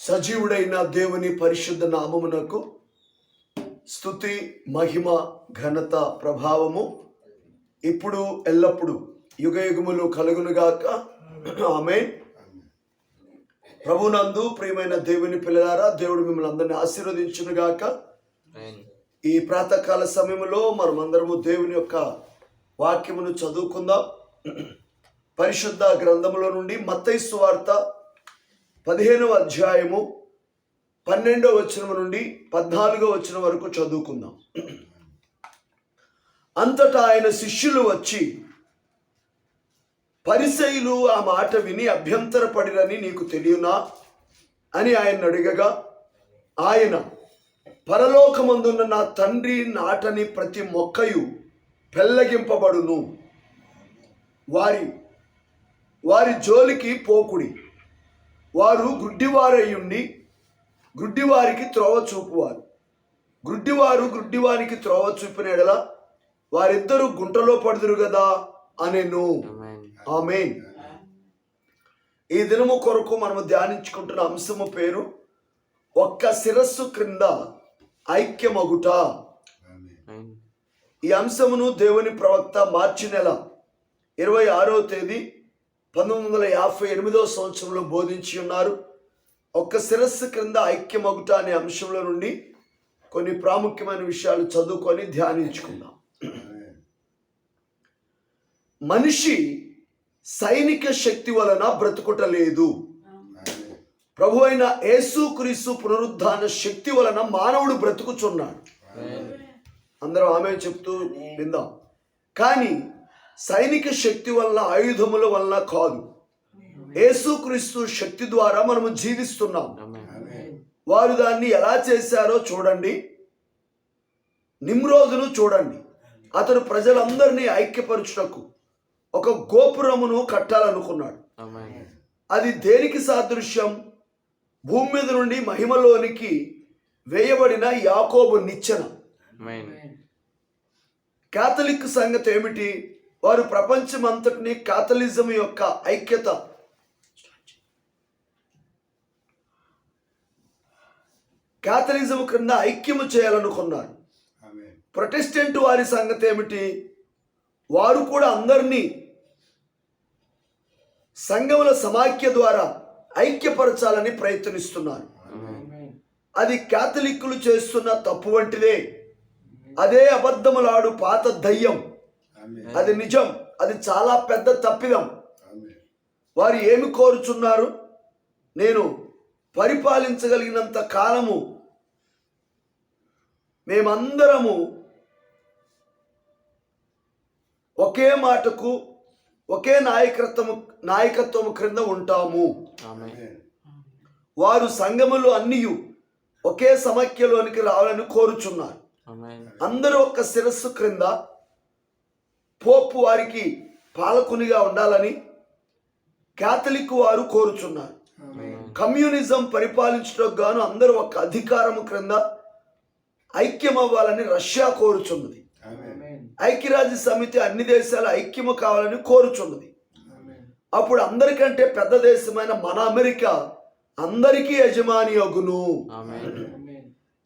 సజీవుడైన దేవుని పరిశుద్ధ నామమునకు స్థుతి మహిమ ఘనత ప్రభావము ఇప్పుడు ఎల్లప్పుడు యుగ యుగములు కలుగునుగాక ఆమె ప్రభునందు ప్రియమైన దేవుని పిల్లలారా దేవుడు మిమ్మల్ని అందరినీ ఆశీర్వదించునుగాక ఈ ప్రాతకాల సమయంలో మనమందరము దేవుని యొక్క వాక్యమును చదువుకుందాం. పరిశుద్ధ గ్రంథములో నుండి మత్తైసు వార్త పదిహేనవ అధ్యాయము పన్నెండవ వచనం నుండి పద్నాలుగో వచనం వరకు చదువుకుందాం. అంతటా ఆయన శిష్యులు వచ్చి పరిసైలు ఆ మాట విని అభ్యంతరపడిరని నీకు తెలియనా? అని ఆయన అడిగగా ఆయన పరలోకమందున్న నా తండ్రి నాటని ప్రతి మొక్కయు పెల్లగింపబడును. వారి వారి జోలికి పోకుడి. వారు గుడ్డివారయ్యుండి గుడ్డివారికి త్రోవ చూపువారు. గుడ్డివారు గుడ్డివారికి త్రోవ చూపిన ఎడల వారిద్దరూ గుంటలో పడుదురు కదా అనెను. ఆమె ఈ దినము కొరకు మనము ధ్యానించుకుంటున్న అంశము పేరు ఒక్క శిరస్సు క్రింద ఐక్యమగుట. ఈ అంశమును దేవుని ప్రవక్త మార్చి నెల ఇరవై ఆరో తేదీ పంతొమ్మిది వందల యాభై ఎనిమిదో సంవత్సరంలో బోధించి ఉన్నారు. ఒక్క శిరస్సు క్రింద ఐక్యమగుట అనే అంశంలో నుండి కొన్ని ప్రాముఖ్యమైన విషయాలు చదువుకొని ధ్యానించుకుందాం. మనిషి సైనిక శక్తి వలన బ్రతుకుటలేదు. ప్రభు అయిన యేసుక్రీస్తు పునరుద్ధాన శక్తి వలన మానవుడు బ్రతుకుచున్నాడు. అందరం ఆమె చెప్తూ విందాం. కానీ సైనిక శక్తి వలన ఆయుధముల వలన కాదు. యేసుక్రీస్తు శక్తి ద్వారా మనము జీవిస్తున్నాం. వారు దాన్ని ఎలా చేశారో చూడండి. నిమ్రోదును చూడండి. అతను ప్రజలందరినీ ఐక్యపరచుటకు ఒక గోపురమును కట్టాలనుకున్నాడు. అది దేనికి సాదృశ్యం? భూమి మీద నుండి మహిమలోనికి వేయబడిన యాకోబు నిచ్చెన. కాథలిక్ సంగతి ఏమిటి? వారు ప్రపంచమంతటిని కాథలిజం యొక్క ఐక్యత. కాథలిజం క్రింద ఐక్యము చేయాలనుకున్నారు. ప్రొటెస్టెంట్ వారి సంగతి ఏమిటి? వారు కూడా అందరినీ సంఘముల సమాఖ్య ద్వారా ఐక్యపరచాలని ప్రయత్నిస్తున్నారు. అది క్యాథలిక్కులు చేస్తున్న తప్పు వంటిదే. అదే అబద్ధములాడు పాత దయ్యం. అది నిజం. అది చాలా పెద్ద తప్పిదం. వారు ఏమి కోరుచున్నారు? నేను పరిపాలించగలిగినంత కాలము మేమందరము ఒకే మాటకు ఒకే నాయకత్వము నాయకత్వము క్రింద ఉంటాము. వారు సంఘములు అన్నీ ఒకే సమాఖ్యలోనికి రావాలని కోరుచున్నారు. అందరూ ఒక్క శిరస్సు క్రింద పోపు వారికి పాలకునిగా ఉండాలని క్యాథలిక్ వారు కోరుచున్నారు. కమ్యూనిజం పరిపాలించడానికి గాను అందరూ ఒక అధికారము క్రింద ఐక్యం అవ్వాలని రష్యా కోరుచున్నది. ఐక్యరాజ్య సమితి అన్ని దేశాలు ఐక్యము కావాలని కోరుచున్నది. అప్పుడు అందరికంటే పెద్ద దేశమైన మన అమెరికా అందరికీ యజమాని అగును.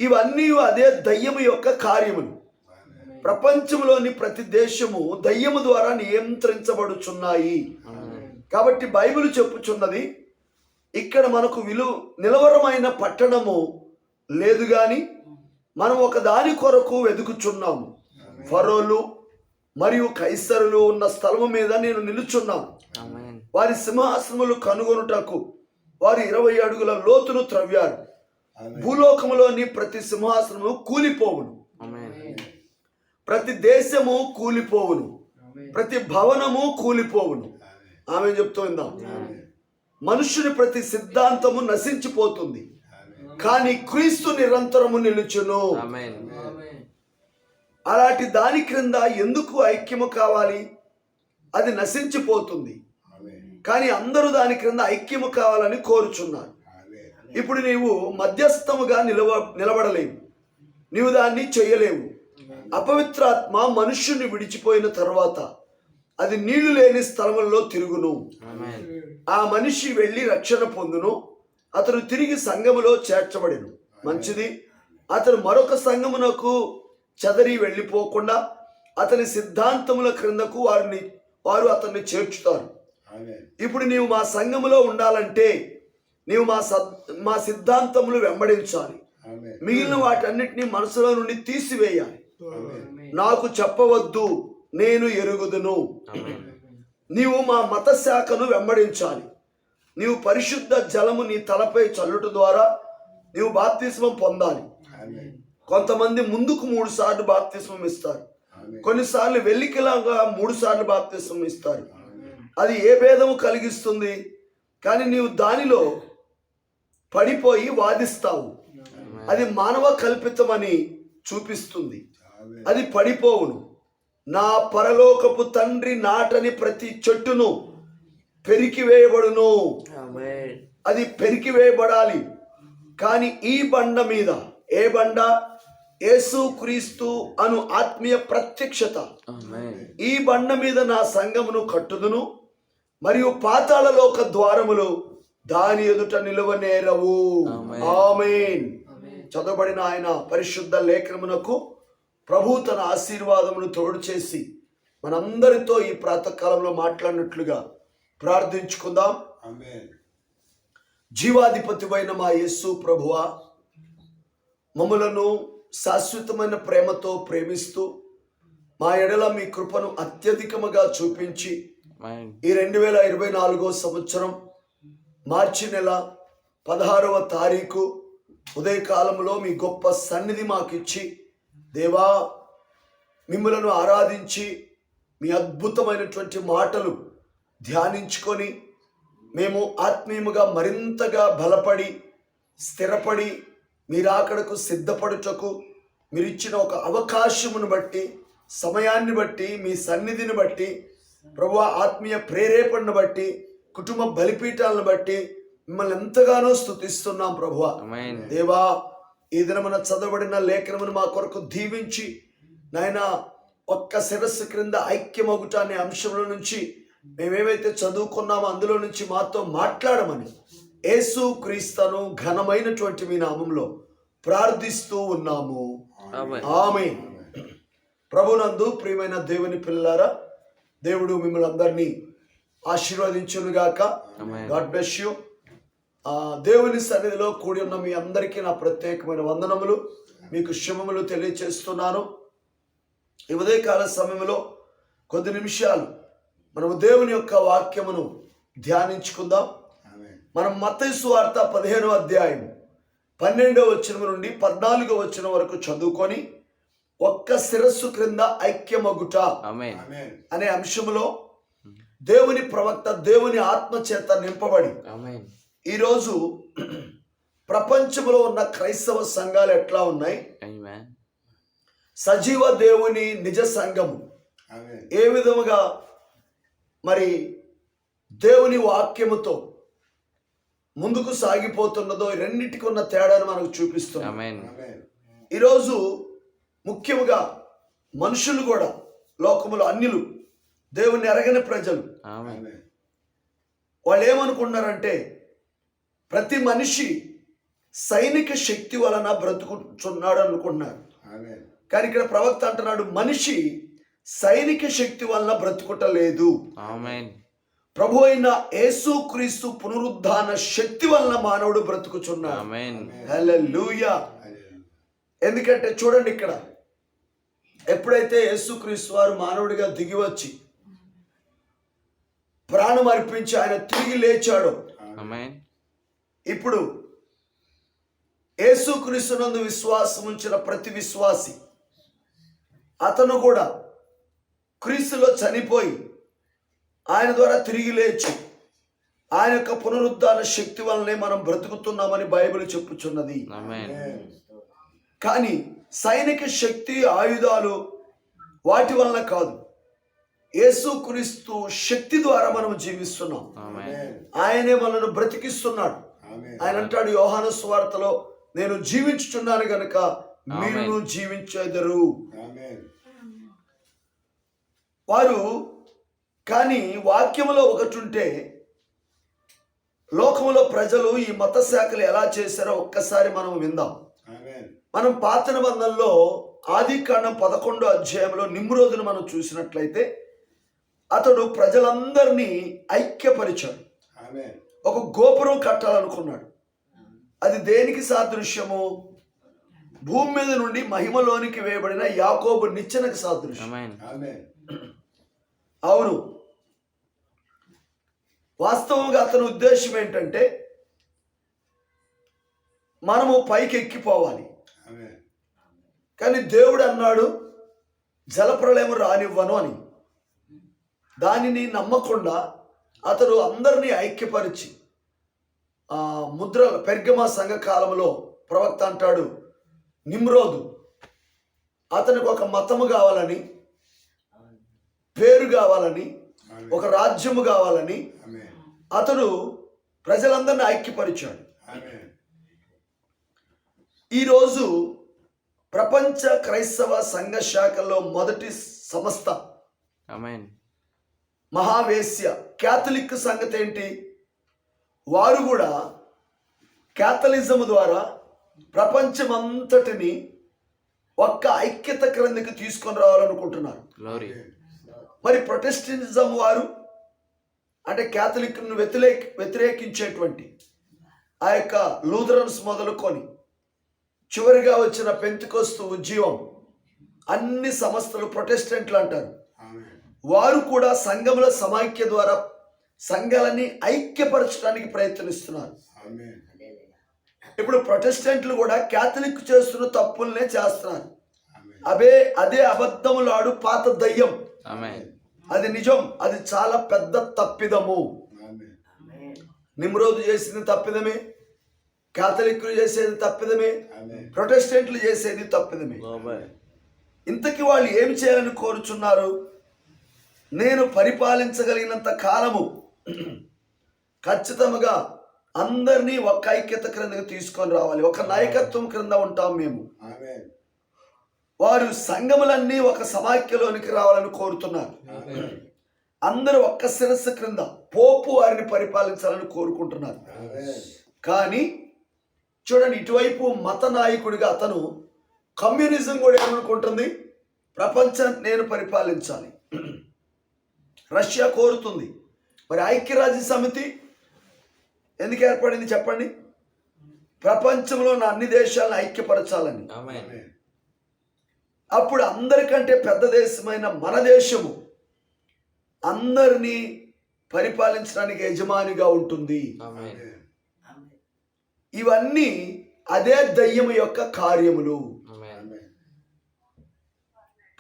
ఇవన్నీ అదే దయ్యము యొక్క కార్యములు. ప్రపంచంలోని ప్రతి దేశము దయ్యము ద్వారా నియంత్రించబడుచున్నాయి. కాబట్టి బైబిల్ చెప్పుచున్నది ఇక్కడ మనకు విలు నిలవరమైన పట్టణము లేదు గాని మనం ఒక దాని కొరకు వెతుకుచున్నాము ఫరోలు మరియు కైసరులు ఉన్న స్థలము మీద నేను నిలుచున్నాను వారి సింహాసనములు కనుగొనుటకు వారి ఇరవై అడుగుల లోతును త్రవ్వారు. భూలోకములోని ప్రతి సింహాసనము కూలిపోవును. ప్రతి దేశము కూలిపోవును. ప్రతి భవనము కూలిపోవును. ఆమె చెప్తుందాం మనుషుని ప్రతి సిద్ధాంతము నశించిపోతుంది. కానీ క్రీస్తు నిరంతరము నిలుచును. అలాంటి దాని క్రింద ఎందుకు ఐక్యము కావాలి? అది నశించిపోతుంది. కానీ అందరూ దాని క్రింద ఐక్యము కావాలని కోరుచున్నారు. ఇప్పుడు నీవు మధ్యస్థముగా నిలవ నిలబడలేవు. నీవు దాన్ని చేయలేవు. అపవిత్రాత్మ మనుష్యుని విడిచిపోయిన తర్వాత అది నీళ్ళు లేని స్థలములలో తిరుగును. ఆ మనిషి వెళ్ళి రక్షణ పొందును. అతను తిరిగి సంఘములో చేర్చబడెను. మంచిది. అతను మరొక సంఘమునకు చెదరి వెళ్ళిపోకుండా అతని సిద్ధాంతముల క్రిందకు వారిని వారు అతన్ని చేర్చుతారు. ఇప్పుడు నీవు మా సంఘములో ఉండాలంటే నీవు మా మా సిద్ధాంతములు వెంబడించాలి. మిగిలిన వాటన్నిటిని మనసులో నుండి తీసివేయాలి. నాకు చెప్పవద్దు నేను ఎరుగుదును. నీవు మా మత శాఖను వెంబడించాలి. నీవు పరిశుద్ధ జలము నీ తలపై చల్లుట ద్వారా నీవు బాప్తిస్మం పొందాలి. కొంతమంది ముందుకు మూడు సార్లు బాప్తిస్మం ఇస్తారు. కొన్నిసార్లు వెల్లికిలాగా మూడు సార్లు బాప్తిస్మం ఇస్తారు. అది ఏ భేదము కలిగిస్తుంది? కానీ నీవు దానిలో పడిపోయి వాదిస్తావు. అది మానవ కల్పితమని చూపిస్తుంది. అది పడిపోవును. నా పరలోకపు తండ్రి నాటని ప్రతి చెట్టును పెరికివేయబడును. అది పెరికివేయబడాలి. కానీ ఈ బండ మీద ఏ బండ? యేసు క్రీస్తు అను ఆత్మీయ ప్రత్యక్షత. ఈ బండ మీద నా సంఘమును కట్టుదును మరియు పాతాళలోక ద్వారములు దాని ఎదుట నిలువనేరవు. ఆమేన్. చదవబడిన ఆయన పరిశుద్ధ లేఖనమునకు ప్రభు తన ఆశీర్వాదమును తోడు చేసి మనందరితో ఈ ప్రాతకాలంలో మాట్లాడినట్లుగా ప్రార్థించుకుందాం. ఆమేన్. జీవాధిపతివైన మా యేసు ప్రభువా మమ్మలను శాశ్వతమైన ప్రేమతో ప్రేమిస్తూ మా ఎడల మీ కృపను అత్యధికముగా చూపించి ఈ రెండు వేల ఇరవై నాలుగో సంవత్సరం మార్చి నెల పదహారవ తారీఖు ఉదయకాలంలో మీ గొప్ప సన్నిధి మాకిచ్చి దేవా మిమ్మలను ఆరాధించి మీ అద్భుతమైనటువంటి మాటలు ధ్యానించుకొని మేము ఆత్మీయముగా మరింతగా బలపడి స్థిరపడి మీరాకడకు సిద్ధపడుటకు మీరిచ్చిన ఒక అవకాశమును బట్టి సమయాన్ని బట్టి మీ సన్నిధిని బట్టి ప్రభు ఆత్మీయ ప్రేరేపణను బట్టి కుటుంబ బలిపీఠాలను బట్టి మిమ్మల్ని ఎంతగానో స్తుతిస్తున్నాం ప్రభువా. దేవా ఈ దినమున చదవబడిన లేఖనమును మా కొరకు దీవించి నాయన ఒక్క శిరస్సు క్రింద ఐక్యమగుట అనే అంశంలో నుంచి మేమేమైతే చదువుకున్నామో అందులో నుంచి మాతో మాట్లాడమని యేసు క్రీస్తను ఘనమైనటువంటి మీ నామంలో ప్రార్థిస్తూ ఉన్నాము. ఆమె ప్రభునందు ప్రియమైన దేవుని పిల్లారా దేవుడు మిమ్మల్ని అందరినీ ఆశీర్వదించునుగాక. God bless you. దేవుని సన్నిధిలో కూడి ఉన్న మీ అందరికీ నా ప్రత్యేకమైన వందనములు. మీకు శుభములు తెలియచేస్తున్నాను. ఈ ఉదయకాల సమయంలో కొద్ది నిమిషాలు మనము దేవుని యొక్క వాక్యమును ధ్యానించుకుందాం. ఆమేన్. మనం మత్తయి వార్త పదిహేనో అధ్యాయం పన్నెండవ వచనం నుండి పద్నాలుగో వచనం వరకు చదువుకొని ఒక్క శిరస్సు క్రింద ఐక్యమగుట ఆమేన్. అనే అంశములో దేవుని ప్రవక్త దేవుని ఆత్మ చేత నింపబడి ఈరోజు ప్రపంచంలో ఉన్న క్రైస్తవ సంఘాలు ఎట్లా ఉన్నాయి? సజీవ దేవుని నిజ సంఘము ఆమేన్ ఏ విధముగా మరి దేవుని వాక్యముతో ముందుకు సాగిపోతున్నదో రెండింటికి ఉన్న తేడాను మనకు చూపిస్తుంది. ఆమేన్ ఈరోజు ముఖ్యముగా మనుషులు కూడా లోకములో అన్యులు దేవుని ఎరగని ప్రజలు. ఆమేన్ వాళ్ళు ఏమనుకున్నారంటే ప్రతి మనిషి సైనిక శక్తి వలన బ్రతుకుతున్నాడు అనుకుంటున్నారు. ఆమేన్. కానీ ఇక్కడ ప్రవక్త అంటున్నాడు మనిషి సైనిక శక్తి వలన బ్రతుకుటలేదు. ఆమెన్. ప్రభు అయిన యేసుక్రీస్తు పునరుద్ధాన శక్తి వలన మానవుడు బ్రతుకుచున్నాడు. ఆమెన్. హల్లెలూయా. ఎందుకంటే చూడండి ఇక్కడ ఎప్పుడైతే యేసుక్రీస్తు వారు మానవుడిగా దిగి వచ్చి ప్రాణం అర్పించి ఆయన తిరిగి లేచాడో ఆమెన్. ఇప్పుడు యేసుక్రీస్తునందు విశ్వాసం ఉంచిన ప్రతి విశ్వాసి అతను కూడా క్రీస్తులో చనిపోయి ఆయన ద్వారా తిరిగి లేచి ఆయన యొక్క పునరుద్ధాన శక్తి వల్లనే మనం బ్రతుకుతున్నామని బైబిల్ చెప్పుచున్నది. కానీ సైనిక శక్తి ఆయుధాలు వాటి వలన కాదు. యేసుక్రీస్తు శక్తి ద్వారా మనం జీవిస్తున్నాం. ఆయనే మనను బ్రతికిస్తున్నాడు. ఆయన అంటాడు యోహాను స్వార్తలో నేను జీవించుచున్నాను గనుక మీరు జీవించెదరు. ఆమేన్. వారు కానీ వాక్యములో ఒకటి ఉంటే లోకములో ప్రజలు ఈ మత శాఖలు ఎలా చేశారో ఒక్కసారి మనం విందాం. ఆమేన్. మనం పాత నిబంధనలో ఆది కాండం పదకొండో అధ్యాయంలో నిమ్రోదును మనం చూసినట్లయితే అతడు ప్రజలందరినీ ఐక్యపరిచాడు. ఆమేన్. ఒక గోపురం కట్టాలనుకున్నాడు. అది దేనికి సాదృశ్యము? భూమి మీద నుండి మహిమలోనికి వేయబడిన యాకోబు నిచ్చెనకు సాదృశ్యం. అవును. వాస్తవంగా అతని ఉద్దేశం ఏంటంటే మనము పైకి ఎక్కిపోవాలి. ఆమేన్. కానీ దేవుడు అన్నాడు జలప్రలయం రానివ్వను అని. దానిని నమ్మకుండా అతడు అందరినీ ఐక్యపరిచి ఆ ముద్ర పెర్గమా సంఘ కాలంలో ప్రవక్త అంటాడు నిమ్రోదు అతనికి ఒక మతము కావాలని పేరు కావాలని ఒక రాజ్యము కావాలని అతడు ప్రజలందరినీ ఐక్యపరిచాడు. ఆమేన్. ఈరోజు ప్రపంచ క్రైస్తవ సంఘ శాఖలో మొదటి సంస్థ. మహావేశ్య క్యాథలిక్ సంగతి ఏంటి? వారు కూడా క్యాథలిజం ద్వారా ప్రపంచమంతటిని ఒక్క ఐక్యత క్రిందకి తీసుకొని రావాలనుకుంటున్నారు. మరి ప్రొటెస్టెంటిజం వారు అంటే క్యాథలిక్ను వ్యతిరేక వ్యతిరేకించేటువంటి ఆ యొక్క లూథరన్స్ మొదలుకొని చివరిగా వచ్చిన పెంతుకొస్తు ఉద్యమం అన్ని సంస్థలు ప్రొటెస్టెంట్లు అంటారు. వారు కూడా సంఘముల సమాఖ్య ద్వారా సంఘాలని ఐక్యపరచడానికి ప్రయత్నిస్తున్నారు. ఆమేన్. ఇప్పుడు ప్రొటెస్టెంట్లు కూడా క్యాథలిక్ చేస్తున్న తప్పులనే చేస్తున్నారు. ఆమేన్. అవే అదే అబద్ధములాడు పాత దయ్యం. అది నిజం అది చాలా పెద్ద తప్పిదము. ఆమేన్. నిమ్రోదు చేసింది తప్పిదమే క్యాథలిక్లు చేసేది తప్పిదమే ఆమేన్. ప్రొటెస్టెంట్లు చేసేది తప్పిదమే. ఇంతకీ వాళ్ళు ఏమి చేయాలని కోరుచున్నారు? నేను పరిపాలించగలిగినంత కాలము ఖచ్చితంగా అందరినీ ఒక ఐక్యత క్రిందకి తీసుకొని రావాలి. ఒక నాయకత్వం క్రింద ఉంటాం మేము. వారు సంఘములన్నీ ఒక సమాఖ్యలోనికి రావాలని కోరుతున్నారు. అందరూ ఒక్క శిరస్సు క్రింద పోపు వారిని పరిపాలించాలని కోరుకుంటున్నారు. కానీ చూడండి ఇటువైపు మత నాయకుడిగా అతను కమ్యూనిజం కూడా ఏమనుకుంటుంది? ప్రపంచాన్ని నేను పరిపాలించాలి. రష్యా కోరుతుంది. మరి ఐక్యరాజ్య సమితి ఎందుకు ఏర్పడింది చెప్పండి? ప్రపంచంలో ఉన్న అన్ని దేశాలను ఐక్యపరచాలని. అప్పుడు అందరికంటే పెద్ద దేశమైన మన దేశము అందరినీ పరిపాలించడానికి యజమానిగా ఉంటుంది. ఇవన్నీ అదే దయ్యం యొక్క కార్యములు.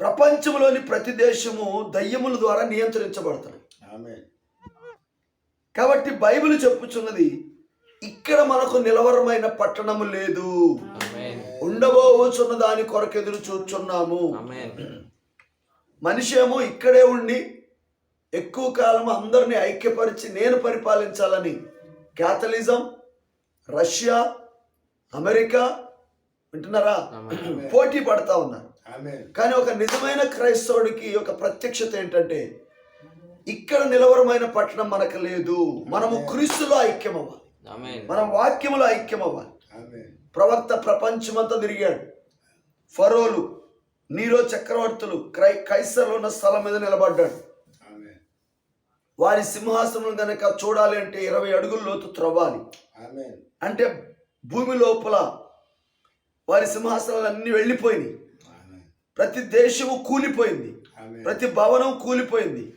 ప్రపంచంలోని ప్రతి దేశము దయ్యముల ద్వారా నియంత్రించబడతాయి ఆమేన్. కాబట్టి బైబిల్ చెప్పుచున్నది ఇక్కడ మనకు నిలవరమైన పట్టణము లేదు. ఉండబోచున్న దాని కొరకు ఎదురు చూచున్నాము. మనిషి ఏమో ఇక్కడే ఉండి ఎక్కువ కాలం అందరినీ ఐక్యపరిచి నేను పరిపాలించాలని క్యాథలిజం రష్యా అమెరికా వింటున్నారా. పోటీ పడతా ఉన్నారు ఆమేన్ కానీ ఒక నిజమైన క్రైస్తవుడికి ఒక ప్రత్యక్షత ఏంటంటే ఇక్కడ నిలవరమైన పట్టణం మనకు లేదు. మనము క్రీస్తులో ఐక్యం అవ్వాలి. మనం వాక్యములో ఐక్యం అవ్వాలి ప్రవక్త ప్రపంచమంతా తిరిగాడు. ఫరోలు నీరో చక్రవర్తులు క్రై కైసర్లో ఉన్న స్థలం మీద నిలబడ్డాడు. వారి సింహాసనం గనక చూడాలి అంటే ఇరవై అడుగుల లోతు త్రవ్వాలి. అంటే భూమి లోపల వారి సింహాసనాలు అన్ని వెళ్ళిపోయినాయి. ప్రతి దేశము కూలిపోయింది. ప్రతి భవనం కూలిపోయింది.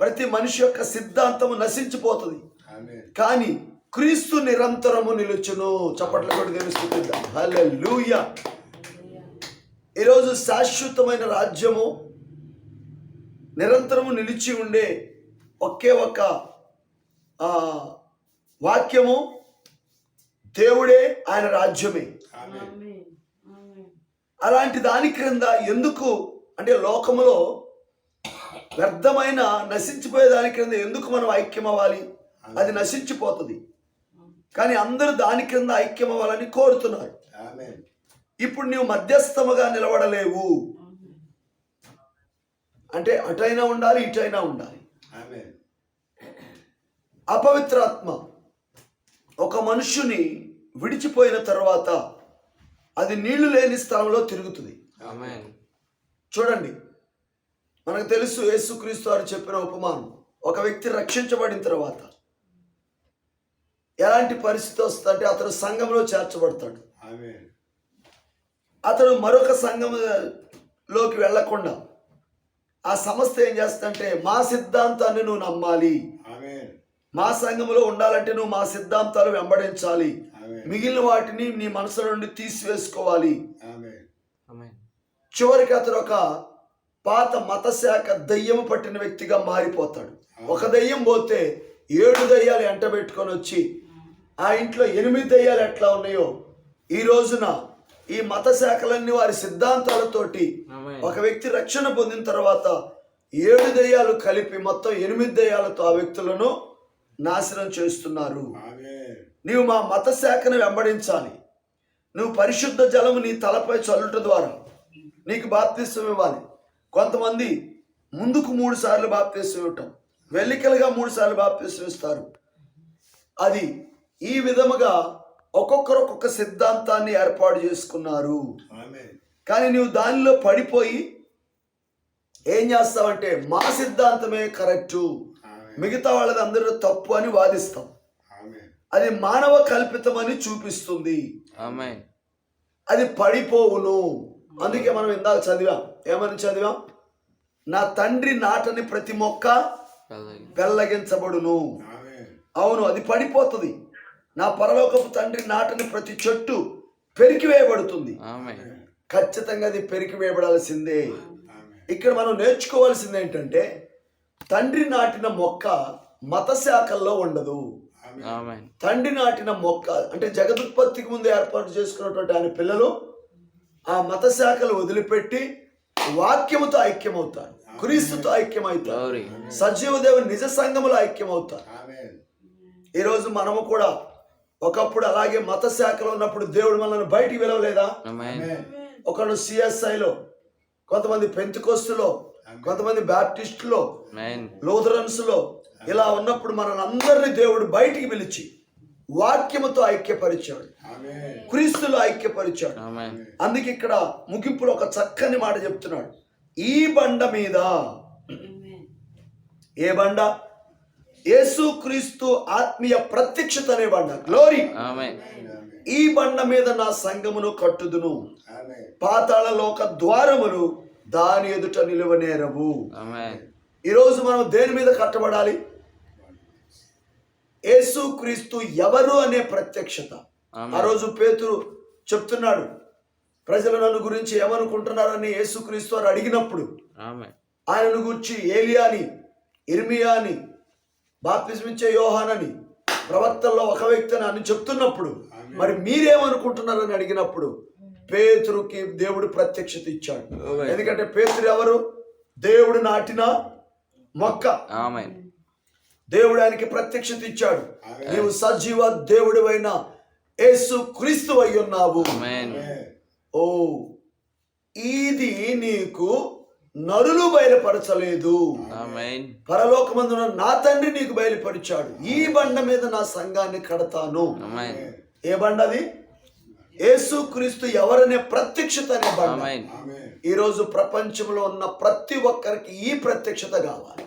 ప్రతి మనిషి యొక్క సిద్ధాంతము నశించిపోతుంది. ఆమేన్. కానీ క్రీస్తు నిరంతరము నిలుచును. చప్పట్లు కూడా తెలుస్తుందా ఈరోజు శాశ్వతమైన రాజ్యము నిరంతరము నిలిచి ఉండే ఒకే ఒక ఆ, వాక్యము దేవుడే ఆయన రాజ్యమే. ఆమేన్. అలాంటి దాని క్రింద ఎందుకు అంటే లోకములో వ్యర్థమైన నశించిపోయే దాని క్రింద ఎందుకు మనం ఐక్యం అవ్వాలి అది నశించిపోతుంది. కానీ అందరూ దాని క్రింద ఐక్యం అవ్వాలని కోరుతున్నారు ఇప్పుడు నీవు మధ్యస్థముగా నిలబడలేవు. అంటే అటైనా ఉండాలి ఇటైనా ఉండాలి. అపవిత్రాత్మ. ఒక మనుష్యుని విడిచిపోయిన తర్వాత అది నీళ్ళు లేని స్థలంలో తిరుగుతుంది. చూడండి. మనకు తెలుసు యేసుక్రీస్తు వారు చెప్పిన ఉపమానం. ఒక వ్యక్తి రక్షించబడిన తర్వాత ఎలాంటి పరిస్థితి వస్తుందంటే అతను సంఘంలో చేర్చబడతాడు. ఆమేన్. అతడు మరొక సంఘంలోకి వెళ్ళకుండా ఆ సంస్థ ఏం చేస్తుందంటే మా సిద్ధాంతాన్ని నువ్వు నమ్మాలి. ఆమేన్. మా సంఘంలో ఉండాలంటే నువ్వు మా సిద్ధాంతాలు వెంబడించాలి. ఆమేన్. మిగిలిన వాటిని నీ మనసు నుండి తీసివేసుకోవాలి. చివరికి అతడు ఒక పాత మత శాఖ దయ్యము పట్టిన వ్యక్తిగా మారిపోతాడు. ఒక దయ్యం పోతే ఏడు దయ్యాలు ఎంట పెట్టుకొని వచ్చి ఆ ఇంట్లో ఎనిమిది దయ్యాలు ఎట్లా ఉన్నాయో ఈ రోజున ఈ మత శాఖలన్నీ వారి సిద్ధాంతాలతోటి. ఒక వ్యక్తి రక్షణ పొందిన తర్వాత ఏడు దయ్యాలు కలిపి మొత్తం ఎనిమిది దయ్యాలతో ఆ వ్యక్తులను నాశనం చేస్తున్నారు. ఆమేన్. నీవు మా మత శాఖను వెంబడించాలి. నువ్వు పరిశుద్ధ జలము నీ తలపై చల్లుట ద్వారా నీకు బాప్తిస్వం ఇవ్వాలి. కొంతమంది ముందుకు మూడు సార్లు బాప్తిస్వం ఇవ్వటం వెల్లికలుగా మూడు సార్లు బాప్తిస్వం ఇస్తారు. అది ఈ విధముగా ఒక్కొక్కరు ఒక్కొక్క సిద్ధాంతాన్ని ఏర్పాటు చేసుకున్నారు. ఆమేన్. కానీ నువ్వు దానిలో పడిపోయి ఏం చేస్తావంటే మా సిద్ధాంతమే కరెక్టు. ఆమేన్. మిగతా వాళ్ళది అందరూ తప్పు అని వాదిస్తాం. ఆమేన్. అది మానవ కల్పితమని చూపిస్తుంది. అది పడిపోవును. అందుకే మనం ఇందాక చదివాం ఏమని చదివాం నా తండ్రి నాటని ప్రతి మొక్క. పెళ్ళగించబడును ఆమేన్. అవును అది పడిపోతుంది. నా పరలోకపు తండ్రి నాటని ప్రతి చెట్టు పెరికివేయబడుతుంది. ఖచ్చితంగా అది పెరికివేయబడాల్సిందే. ఆమేన్. ఇక్కడ మనం నేర్చుకోవాల్సింది ఏంటంటే తండ్రి నాటిన మొక్క మత శాఖల్లో ఉండదు. తండ్రి నాటిన మొక్క అంటే జగదుత్పత్తికి ముందు ఏర్పాటు చేసుకున్నటువంటి ఆయన పిల్లలు ఆ మత శాఖలు వదిలిపెట్టి వాక్యముతో ఐక్యమవుతారు. క్రీస్తుతో ఐక్యమవుతారు. సజీవ దేవుని నిజ సంఘములో ఐక్యమవుతారు. ఆమేన్ ఈరోజు మనము కూడా ఒకప్పుడు అలాగే మత శాఖలో ఉన్నప్పుడు దేవుడు మనల్ని బయటికి. ఆమేన్ ఒకడు సిఎస్ఐలో కొంతమంది పెంతుకొస్తులో కొంతమంది బ్యాప్టిస్టులో Amen. లూథరన్స్లో ఇలా ఉన్నప్పుడు మనల్ని అందరినీ దేవుడు బయటికి పిలిచి వాక్యముతో ఐక్యపరిచాడు. ఆమేన్. క్రీస్తులో ఐక్యపరిచాడు. అందుకే ఇక్కడ ముగింపులో ఒక చక్కని మాట చెప్తున్నాడు. ఈ బండ మీద ఏ బండ? యేసు క్రీస్తు ఆత్మీయ ప్రత్యక్షత అనే బండ. గ్లోరీ ఈ బండ మీద నా సంగమును కట్టుదును. ఆమేన్. పాతాళ లోక ద్వారములు దాని ఎదుట నిలువనేరవు. ఈరోజు మనం దేని మీద కట్టబడాలి? యేసు క్రీస్తు ఎవరు అనే ప్రత్యక్షత. ఆ రోజు పేతురు చెప్తున్నాడు ప్రజలు నన్ను గురించి ఏమనుకుంటున్నారని యేసుక్రీస్తు వారు అడిగినప్పుడు. ఆయనను గురించి ఏలియాని ఇర్మియాని బాప్తిస్మిచ్చే యోహానని ప్రవక్తల్లో ఒక వ్యక్తిని అని చెప్తున్నప్పుడు మరి మీరేమనుకుంటున్నారని అడిగినప్పుడు పేతురుకి దేవుడు ప్రత్యక్షత ఇచ్చాడు. ఎందుకంటే పేతురు ఎవరు దేవుడు నాటిన మొక్క. దేవుడు ఆయనకి ప్రత్యక్షత ఇచ్చాడు. నీవు సజీవ దేవుడివైన యేసు క్రీస్తు అయి ఉన్నావు. ఓ ఇది నీకు నరులు బయలుపరచలేదు. పరలోకమందున నా తండ్రి నీకు బయలుపరిచాడు. ఈ బండ మీద నా సంఘాన్ని కడతాను. ఏ బండ అది యేసు క్రీస్తు ఎవరనే ప్రత్యక్షత అనే బండ. Amen. ఆమేన్ ఈ రోజు ప్రపంచంలో ఉన్న ప్రతి ఒక్కరికి ఈ ప్రత్యక్షత కావాలి.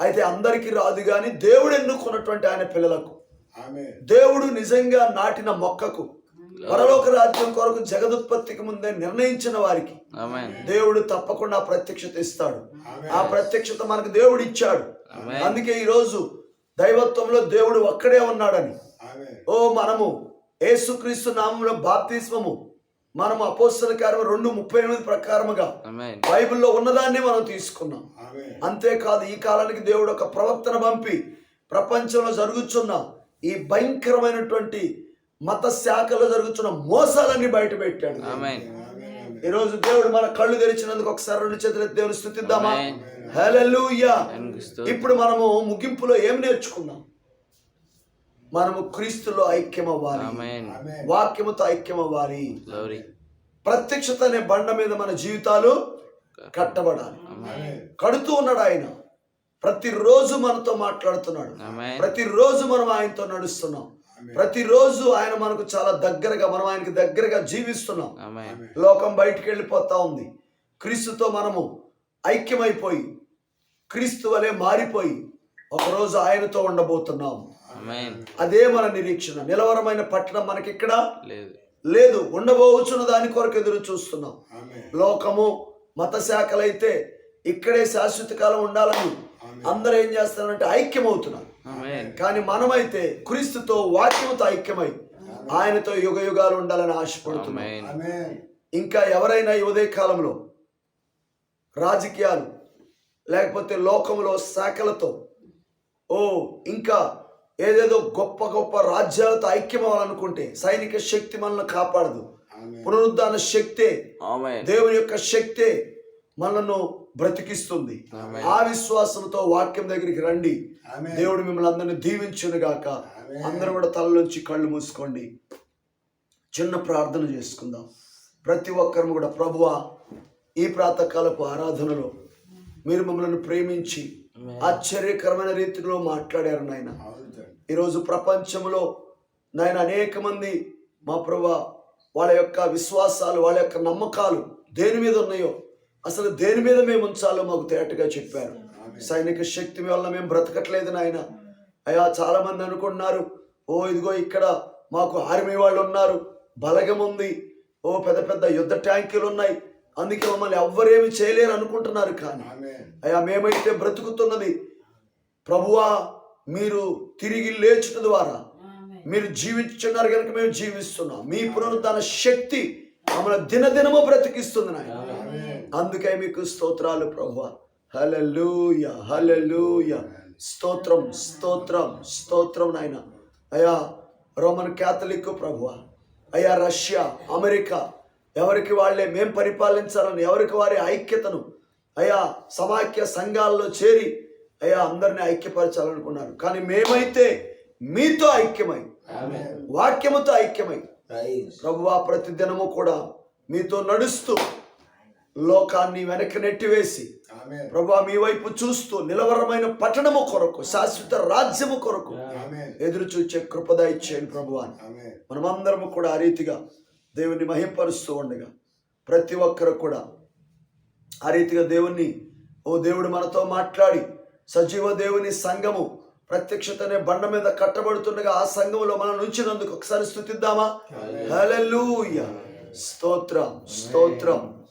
అయితే అందరికీ రాదు కానీ దేవుడు ఎన్నుకున్నటువంటి ఆయన పిల్లలకు. ఆమేన్. దేవుడు నిజంగా నాటిన మొక్కకు పరలోక రాజ్యం కొరకు జగదుత్పత్తికి ముందే నిర్ణయించిన వారికి. దేవుడు తప్పకుండా ప్రత్యక్షత ఇస్తాడు. ఆ ప్రత్యక్షత మనకు దేవుడు ఇచ్చాడు. అందుకే ఈ రోజు దైవత్వంలో దేవుడు ఒక్కడే ఉన్నాడని. ఆమేన్. ఓ మనము యేసుక్రీస్తు నామంలో బాప్తిస్మము. మనము అపోస్తల కార్యం రెండు ముప్పై ఎనిమిది ప్రకారముగా. బైబిల్లో ఉన్నదాన్ని మనం తీసుకున్నాం. ఆమేన్ అంతేకాదు ఈ కాలానికి దేవుడు ఒక ప్రవక్తను పంపి ప్రపంచంలో జరుగుతున్న ఈ భయంకరమైనటువంటి మత శాఖలో జరుగుతున్న మోసాలన్నీ బయట పెట్టాడు. Amen. ఆమేన్ ఈ రోజు దేవుడు మన కళ్ళు తెరిచినందుకు ఒకసారి రెండు చేతులు దేవుని స్థుతిద్దామా? Amen. ఇప్పుడు మనము ముగింపులో ఏం నేర్చుకున్నాం మనము క్రీస్తులో ఐక్యం అవ్వాలి Amen. ఆమేన్. వాక్యముతో ఐక్యం అవ్వాలి Glory. ప్రత్యక్షత అనే బండ మీద మన జీవితాలు కట్టబడాలి. ఆమేన్. కడుతూ ఉన్నాడు ఆయన. ప్రతిరోజు మనతో మాట్లాడుతున్నాడు. ప్రతిరోజు మనం ఆయనతో నడుస్తున్నాం. ఆమేన్. ప్రతిరోజు ఆయన మనకు చాలా దగ్గరగా మనం ఆయనకి దగ్గరగా జీవిస్తున్నాం. లోకం బయటికి వెళ్ళిపోతా ఉంది. క్రీస్తుతో మనము ఐక్యమైపోయి క్రీస్తు వలె మారిపోయి ఒకరోజు ఆయనతో ఉండబోతున్నాం. ఆమెన్ అదే మన నిరీక్షణ. నిలవరమైన పట్టణం మనకిక్కడ లేదు. లేదు. ఉండబోచున్న దాని కొరకు ఎదురు చూస్తున్నాం. ఆమేన్. లోకము మత శాఖలైతే ఇక్కడే శాశ్వత కాలం ఉండాలని. అందరూ ఏం చేస్తారంటే ఐక్యమవుతున్నారు. ఆమెన్ కానీ మనమైతే క్రీస్తుతో వాక్యముతో ఐక్యమై ఆయనతో యుగ యుగాలు ఉండాలని ఆశపడుతున్నాం. ఇంకా ఎవరైనా ఈ ఉదయ కాలంలో రాజకీయాలు లేకపోతే లోకంలో శాఖలతో ఓ ఇంకా ఏదేదో గొప్ప గొప్ప రాజ్యాలతో ఐక్యం అవ్వాలనుకుంటే సైనిక శక్తి మనల్ని కాపాడదు ఆమేన్. పునరుద్ధాన శక్తే ఆమెన్ దేవుని యొక్క శక్తే మనను బ్రతికిస్తుంది ఆమేన్. ఆ విశ్వాసంతో వాక్యం దగ్గరికి రండి ఆమేన్. దేవుడు మిమ్మల్ని అందరిని దీవించును గాక ఆమేన్. అందరూ కూడా తలలోంచి కళ్ళు మూసుకోండి చిన్న ప్రార్థన చేసుకుందాం ప్రతి ఒక్కరు కూడా ప్రభువా ఈ ప్రాతకాలపు ఆరాధనలో మీరు మమ్మల్ని ప్రేమించి ఆశ్చర్యకరమైన రీతిలో మాట్లాడారు నాయన. ఈరోజు ప్రపంచంలో నాయన అనేక మంది మా ప్రభా వాళ్ళ యొక్క విశ్వాసాలు వాళ్ళ యొక్క నమ్మకాలు దేని మీద ఉన్నాయో అసలు దేని మీద మేము ఉంచాలో మాకు తేటగా చెప్పారు. సైనిక శక్తి వల్ల మేము బ్రతకట్లేదు నాయన. అయ్యా చాలా మంది అనుకుంటున్నారు ఓ ఇదిగో ఇక్కడ మాకు ఆర్మీ వాళ్ళు ఉన్నారు బలగం ఉంది ఓ పెద్ద పెద్ద యుద్ధ ట్యాంకులు ఉన్నాయి అందుకే మమ్మల్ని ఎవ్వరేమి చేయలేరు అనుకుంటున్నారు కానీ. అయ్యా మేమైతే బ్రతుకుతున్నది ప్రభువా మీరు తిరిగి లేచుట ద్వారా మీరు జీవించున్నారు కనుక మేము జీవిస్తున్నాం. మీ పునరుద్ధాన శక్తి మమ్మల్ని దినదినము బ్రతికిస్తుంది నాయన. అందుకే మీకు స్తోత్రాలు ప్రభు హలలుయ హలలుయ స్తోత్రం స్తోత్రం స్తోత్రం నాయన. అయా రోమన్ క్యాథలిక్ ప్రభు అయా రష్యా అమెరికా. ఎవరికి వాళ్ళే మేం పరిపాలించాలని ఎవరికి వారి ఐక్యతను. అయా సమాఖ్య సంఘాల్లో చేరి అయా అందరిని ఐక్యపరచాలనుకున్నారు కానీ మేమైతే మీతో ఐక్యమై. వాక్యముతో ఐక్యమై ప్రభువా ప్రతి దినము కూడా మీతో నడుస్తూ లోకాన్ని వెనక్కి నెట్టివేసి. ప్రభా మీ వైపు చూస్తూ నిలవరమైన పట్టణము కొరకు శాశ్వత రాజ్యము కొరకు. ఎదురు చూచే కృపద ఇచ్చేయండి ప్రభువా ఆమేన్. మనమందరము కూడా ఆ రీతిగా దేవుని మహింపరుస్తూ ఉండగా ప్రతి ఒక్కరు కూడా ఆ రీతిగా దేవుణ్ణి ఓ దేవుడు మనతో మాట్లాడి సజీవ దేవుని సంఘము ప్రత్యక్షత అనే బండ మీద కట్టబడుతుండగా ఆ సంఘములో మనం ఉంచినందుకు ఒకసారి స్థుతిద్దామా? హల్లెలూయా. స్తోత్రం స్తోత్రం.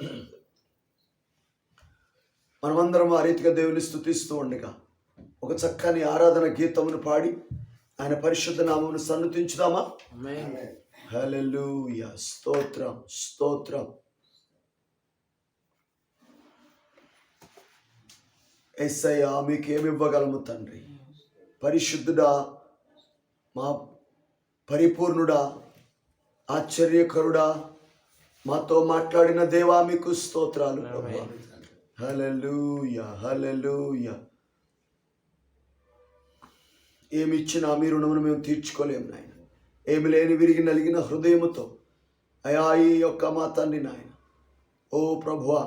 మనమందరం ఆ రీతిగా దేవుని స్థుతిస్తూ ఉండగా ఒక చక్కని ఆరాధన గీతమును పాడి ఆయన పరిశుద్ధ నామమును సన్నుతించుదామా. హల్లెలూయా. స్తోత్రం స్తోత్రం. ఎస్ఐయా మీకేమి ఇవ్వగలము తండ్రి? పరిశుద్ధుడా మా పరిపూర్ణుడా ఆశ్చర్యకరుడా మాతో మాట్లాడిన దేవా మీకు స్తోత్రాలు ప్రభువా. హల్లెలూయా హల్లెలూయా. ఏమి ఇచ్చినా మీ రుణమును మేము తీర్చుకోలేము నాయన. ఏమి లేని విరిగి నలిగిన హృదయముతో అయా ఈ యొక్క మా తండ్రి నాయన. ఓ ప్రభువా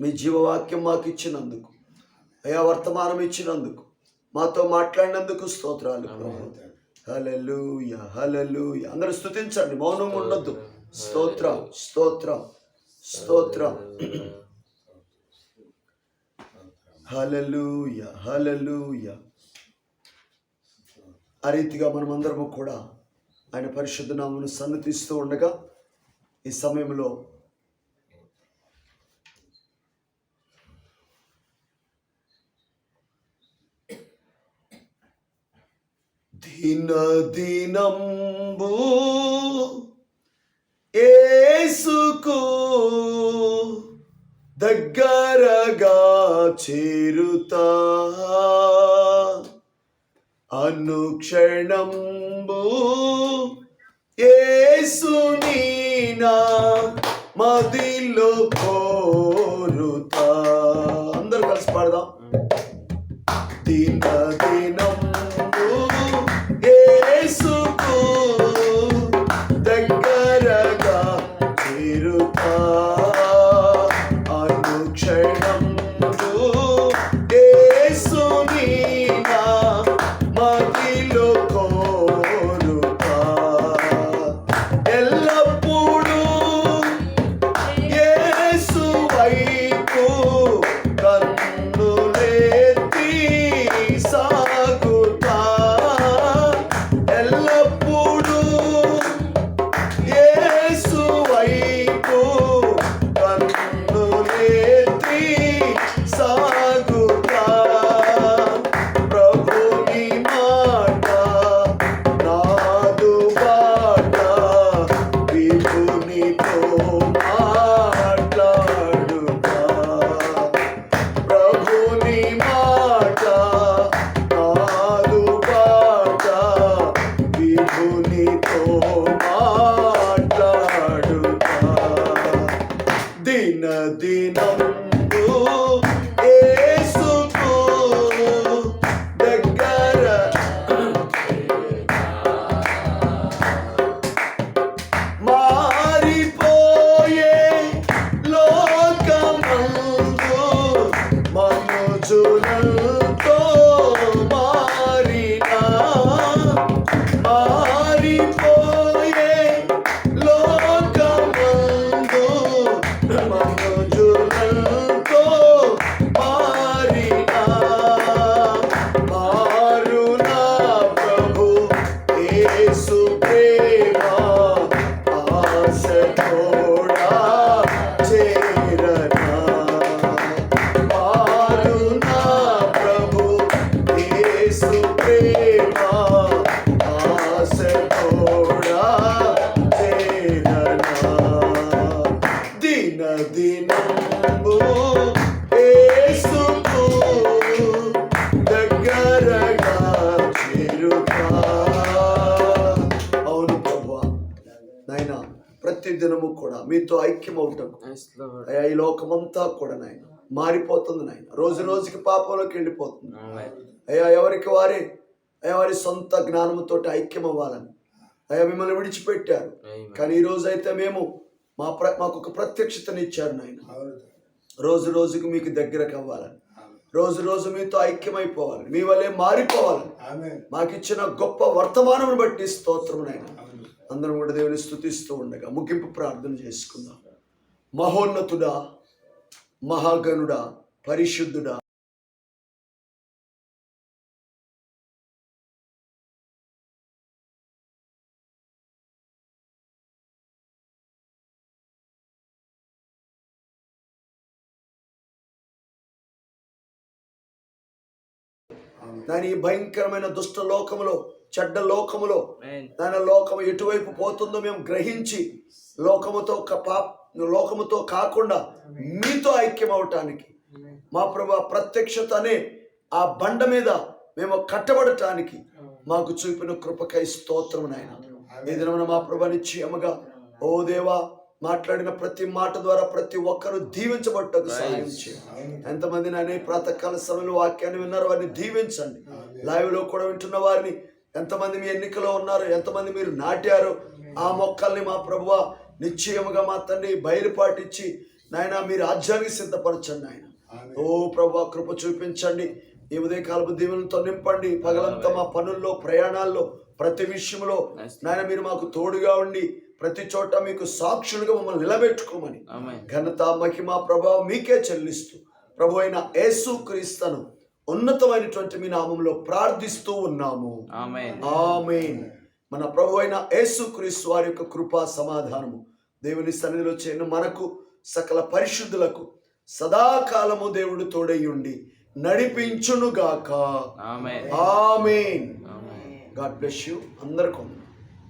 మీ జీవవాక్యం మాకు ఇచ్చినందుకు అయా వర్తమానం ఇచ్చినందుకు మాతో మాట్లాడినందుకు స్తోత్రాలు హలలుయ హలలుయ అందరూ స్తుతించండి మౌనం ఉండొద్దు. స్తోత్రం స్తోత్రం స్తోత్రం. హలలుయ హల్లెలూయా. ఆ రీతిగా మనమందరము కూడా ఆయన పరిశుద్ధ నామను సన్నతిస్తూ ఉండగా ఈ సమయంలో దినంబు ఏసుకు దగ్గరగా చేరుతా. అనుక్షణంబు ఏసుని నా మదిలో కోరుతా. అందరూ కలిసి పాడదాం. దిన మీతో ఐక్యం అవటం Yes, Lord. అయ్యా ఈ లోకమంతా కూడా నాయన మారిపోతుంది నాయన. రోజు రోజుకి పాపంలోకి వెళ్ళిపోతుంది. అయ్యా ఎవరికి వారే? అయ్యా వారి సొంత జ్ఞానముతో ఐక్యం అవ్వాలని అయ్యా మిమ్మల్ని విడిచిపెట్టారు. కానీ ఈ రోజు అయితే మేము మా ప్ర మాకు ఒక ప్రత్యక్షతనిచ్చారు నాయన. రోజు రోజుకు మీకు దగ్గరకు అవ్వాలని. రోజు రోజు మీతో ఐక్యమైపోవాలని. మీ వల్లే మారిపోవాలని. ఆమెన్ మాకిచ్చిన గొప్ప వర్తమానమును బట్టి స్తోత్రం నాయన. అందరం కూడా దేవుని స్థుతిస్తూ ఉండగా ముగింపు ప్రార్థన చేసుకుందాం. మహోన్నతుడా మహాగణుడా పరిశుద్ధుడా దాని భయంకరమైన దుష్ట లోకములో చెడ్డ లోకములో. దాని లోకము ఎటువైపు పోతుందో మేము గ్రహించి లోకముతో క- పా- లోకముతో కాకుండా మీతో ఐక్యం అవటానికి మా ప్రభు ప్రత్యక్షత అనే ఆ బండ మీద మేము కట్టబడటానికి మాకు చూపిన కృపకై స్తోత్రం నాయన. ఈ దినమున మా ప్రభు నిశ్చయముగా ఓ దేవా మాట్లాడిన ప్రతి మాట ద్వారా ప్రతి ఒక్కరూ దీవించబట్టకు సహాయం చేయండి. ఎంతమంది నాయన ప్రాతకాల సమయంలో వాక్యాన్ని విన్నారో వారిని దీవించండి. లైవ్లో కూడా వింటున్న వారిని ఎంతమంది మీ ఎన్నికలో ఉన్నారు ఎంతమంది మీరు నాటారు ఆ మొక్కల్ని మా ప్రభువ నిశ్చయముగా మా తండ్రి బయలుపాటిచ్చి నాయన మీరు రాజ్యానికి సిద్ధపరచండి ఆయన ఓ ప్రభు కృప చూపించండి. ఈ ఉదయకాలపు దీవెనలతో నింపండి. పగలంతా మా పనుల్లో ప్రయాణాల్లో ప్రతి విషయంలో నాయన మీరు మాకు తోడుగా ఉండి ప్రతి చోట మీకు సాక్షులుగా మమ్మల్ని నిలబెట్టుకోమని. ఘనత మహిమ ప్రభావం మీకే చెల్లిస్తూ ప్రభు అయిన యేసు క్రీస్తును ఉన్నతమైనటువంటి మీ నామంలో ప్రార్థిస్తూ ఉన్నాము. ఆమేన్. మన ప్రభు అయిన యేసు క్రీస్తు వారి యొక్క కృపా సమాధానము దేవుని సన్నిధిలో చేయను మనకు సకల పరిశుద్ధులకు సదాకాలము దేవుడు తోడయ్యుండి నడిపించునుగాక. ఆమేన్. గాడ్ బ్లెస్ యూ అందరికీ.